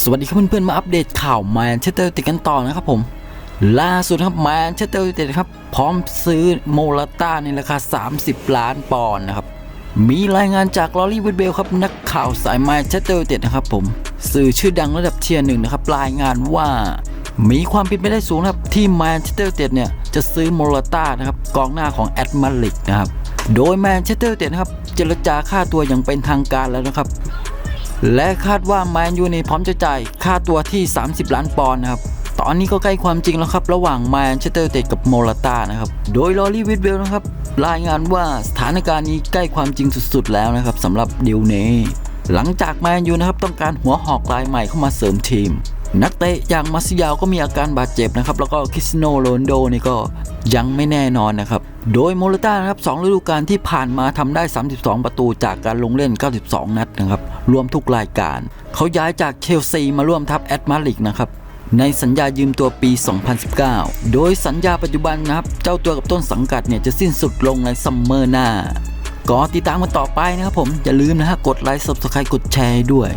สวัสดีครับเพื่อนๆมาอัปเดตข่าวแมนเชสเตอร์ยูไนเต็ดกันต่อนะครับผม ล่าสุดครับแมนเชสเตอร์ยูไนเต็ดครับ พร้อมซื้อโมลาต้าในราคา 30 ล้านปอนด์นะครับ มีรายงานจากลอรี่วิดเบลครับนักข่าวสายแมนเชสเตอร์ยูไนเต็ดนะครับผม สื่อชื่อดังระดับเทียร์หนึ่งนะครับรายงานว่า มีความเป็นไปได้สูงนะครับที่แมนเชสเตอร์ยูไนเต็ดเนี่ยจะซื้อโมลาต้านะครับกองหน้าของแอตมาลิกนะครับโดยแมนเชสเตอร์ยูไนเต็ดนะครับเจรจาค่าตัวอย่างเป็นทางการแล้วนะครับ และคาดว่าแมนยูนี่พร้อมจะจ่ายค่าตัวที่ 30 ล้านปอนด์นะครับตอนนี้ก็ใกล้ความจริงแล้วครับ ระหว่างแมนเชสเตอร์ยูไนเต็ดกับโมลาต้านะครับ โดยลอรี่วิดเบลนะครับรายงานว่าสถานการณ์นี้ใกล้ความจริงสุดๆ แล้วนะครับสำหรับเดิวนี้หลังจากแมนยูนะครับต้องการหัวหอกรายใหม่เข้ามาเสริมทีม นักเตะอย่างมาซิยาวก็มีอาการบาดเจ็บนะครับ แล้วก็คริสโนโรนโดนี่ก็ยังไม่แน่นอนนะครับ โดยโมลต้านะครับสองฤดูกาลที่ผ่านมาทำได้ 32 ประตูจากการลงเล่น 92 นัดนะครับ รวมทุกรายการ เขาย้ายจากเชลซีมาร่วมทัพแอตมาลิกนะครับ ในสัญญายืมตัวปี 2019 โดยสัญญาปัจจุบันนะครับ เจ้าตัวกับต้นสังกัดเนี่ยจะสิ้นสุดลงในซัมเมอร์หน้าก็ติดตามกันต่อไปนะครับผม อย่าลืมนะฮะกดไลค์ subscribe กดแชร์ด้วย